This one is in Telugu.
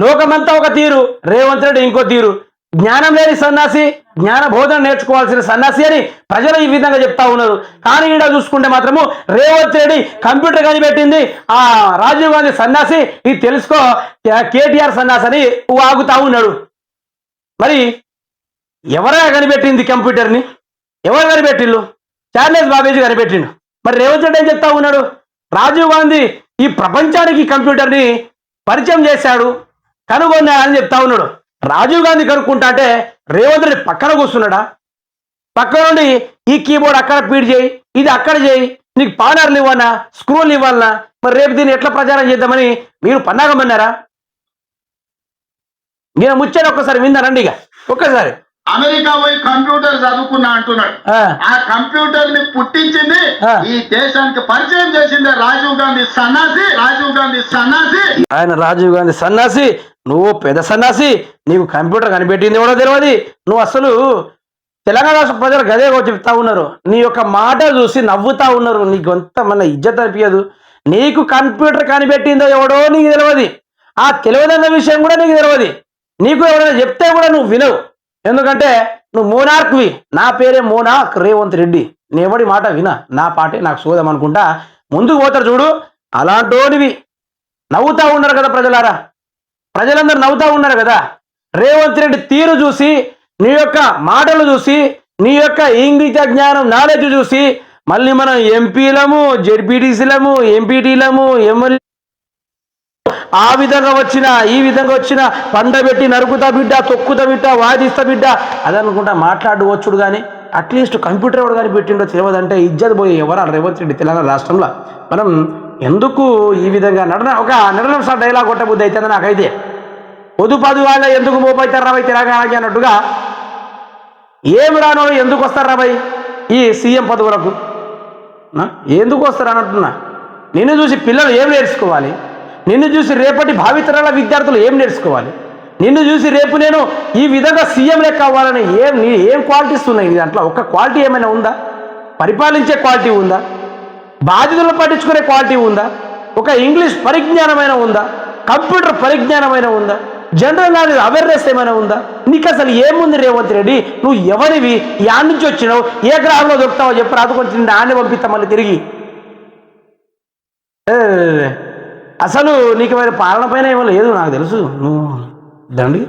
లోకమంతా ఒక తీరు రేవంత్ రెడ్డి ఇంకో తీరు. జ్ఞానం లేని సన్నాసి జ్ఞాన బోధన నేర్చుకోవాల్సిన సన్నాసి అని ప్రజలు ఈ విధంగా చెప్తా ఉన్నారు. కానీ ఈడ చూసుకుంటే మాత్రము రేవంత్ రెడ్డి కంప్యూటర్ కనిపెట్టింది ఆ రాజీవ్ గాంధీ సన్నాసి ఇది తెలుసుకో కేటీఆర్ సన్నాసి అని వాగుతా ఉన్నాడు. మరి ఎవరా కనిపెట్టింది కంప్యూటర్ని? ఎవరు కనిపెట్టిండు చార్లెస్ బాబేజీ కనిపెట్టిండు. మరి రేవంత్ రెడ్డి ఏం చెప్తా ఉన్నాడు? రాజీవ్ గాంధీ ఈ ప్రపంచానికి కంప్యూటర్ని పరిచయం చేశాడు. కనుగొన్నా అని చెప్తా ఉన్నాడు. రాజీవ్ గాంధీ కనుక్కుంటా అంటే రేవంత్ రెడ్డి పక్కన కూర్చున్నాడా? పక్క నుండి ఈ కీబోర్డ్ అక్కడ పీడ్ చేయి ఇది అక్కడ చేయి నీకు పానర్లు ఇవ్వనా స్క్రూలు ఇవ్వాలనా మరి రేపు దీన్ని ఎట్లా ప్రచారం చేద్దామని మీరు పన్నాగమన్నారా నేను ముచ్చాను ఒక్కసారి విందానండి ఇక. ఒక్కసారి. అమెరికా పోయి కంప్యూటర్ చదువుకున్నా అంటున్నాడు. ఆ, కంప్యూటర్ని పుట్టించింది. ఈ దేశానికి పరిచయం చేసింది రాజీవ్ గాంధీ సన్నాసి రాజీవ్ గాంధీ సన్నాసి. ఆయన రాజీవ్ గాంధీ సన్నాసి నువ్వు పెద్ద సన్నాసి నీకు కంప్యూటర్ కనిపెట్టింది కూడా తెలియదు నువ్వు అసలు తెలంగాణ రాష్ట్ర ప్రజలు గదే చెప్తా ఉన్నారు. నీ యొక్క మాట చూసి నవ్వుతా ఉన్నారు. నీకు అంత మన ఇజ్జత్ అనిపించదు నీకు కంప్యూటర్ కనిపెట్టిందో ఎవడో నీకు తెలియదు ఆ తెలియదన్న విషయం కూడా నీకు తెలియదు నీకు ఎవరైనా చెప్తే కూడా నువ్వు వినవు. ఎందుకంటే నువ్వు మోనార్క్వి. నా పేరే మోనార్క్ రేవంత్ రెడ్డి. నేవడి మాట వినా. నా పాటే నాకు సోదం అనుకుంటా. ముందుకు పోతారు చూడు. అలాంటోనివి. నవ్వుతా ఉన్నారు కదా ప్రజలారా? ప్రజలందరూ నవ్వుతా ఉన్నారు కదా? రేవంత్ రెడ్డి తీరు చూసి నీ యొక్క మాటలు చూసి నీ యొక్క ఇంగ్లీష్ జ్ఞానం నాలెడ్జ్ చూసి మళ్ళీ మనం ఎంపీలము జెడ్పీటీసీలము ఎంపీటీలము ఎమ్మెల్యే ఆ విధంగా వచ్చిన ఈ విధంగా వచ్చిన పండబెట్టి నరుకుతా బిడ్డ తొక్కుతా బిడ్డ వాదిస్తా బిడ్డ. అదనుకుంటా మాట్లాడుకోవచ్చుడు కానీ అట్లీస్ట్ కంప్యూటర్ ఎవరు కానీ పెట్టిండో తెలియదంటే ఇజ్జత్ పోయి ఎవరా రేవంత్ రెడ్డి తెలంగాణ రాష్ట్రంలో. మనం ఎందుకు ఈ విధంగా నడన ఒక నడనం సార్ డైలాగ్ కొట్టబుద్ధి అవుతుంది నాకైతే. పొదుపదు వాళ్ళ ఎందుకు మోపైతారు రాబాయి తెలంగాణకి అన్నట్టుగా. ఏమి రానోడు ఎందుకు వస్తారు రాబాయి ఈ సీఎం పదవులకు? ఎందుకు వస్తారు అన్నట్టున్నా? నిన్ను చూసి పిల్లలు ఏం నేర్చుకోవాలి? నిన్ను చూసి రేపటి భావితరాల విద్యార్థులు ఏం నేర్చుకోవాలి? నిన్ను చూసి రేపు నేను ఈ విధంగా సీఎం లెక్క అవ్వాలని ఏం నీ ఏం క్వాలిటీస్ ఉన్నాయి? దాంట్లో ఒక్క క్వాలిటీ ఏమైనా ఉందా? పరిపాలించే క్వాలిటీ ఉందా? బాధ్యతలు పట్టించుకునే క్వాలిటీ ఉందా? ఒక ఇంగ్లీష్ పరిజ్ఞానమైన ఉందా? కంప్యూటర్ పరిజ్ఞానమైన ఉందా? జనరల్ నాలెడ్జ్ అవేర్నెస్ ఏమైనా ఉందా? నీకు అసలు ఏముంది రేవంత్ రెడ్డి? నువ్వు ఎవరివి? యాడ్ నుంచి వచ్చినావు? ఏ గ్రామంలో దొరుకుతావో చెప్పు. రాదు కొంచెం నాన్నే పంపిస్తా మళ్ళీ తిరిగి. అసలు నీకు మరి పాలన పైన ఏమో లేదు నాకు తెలుసు. నువ్వు దండి.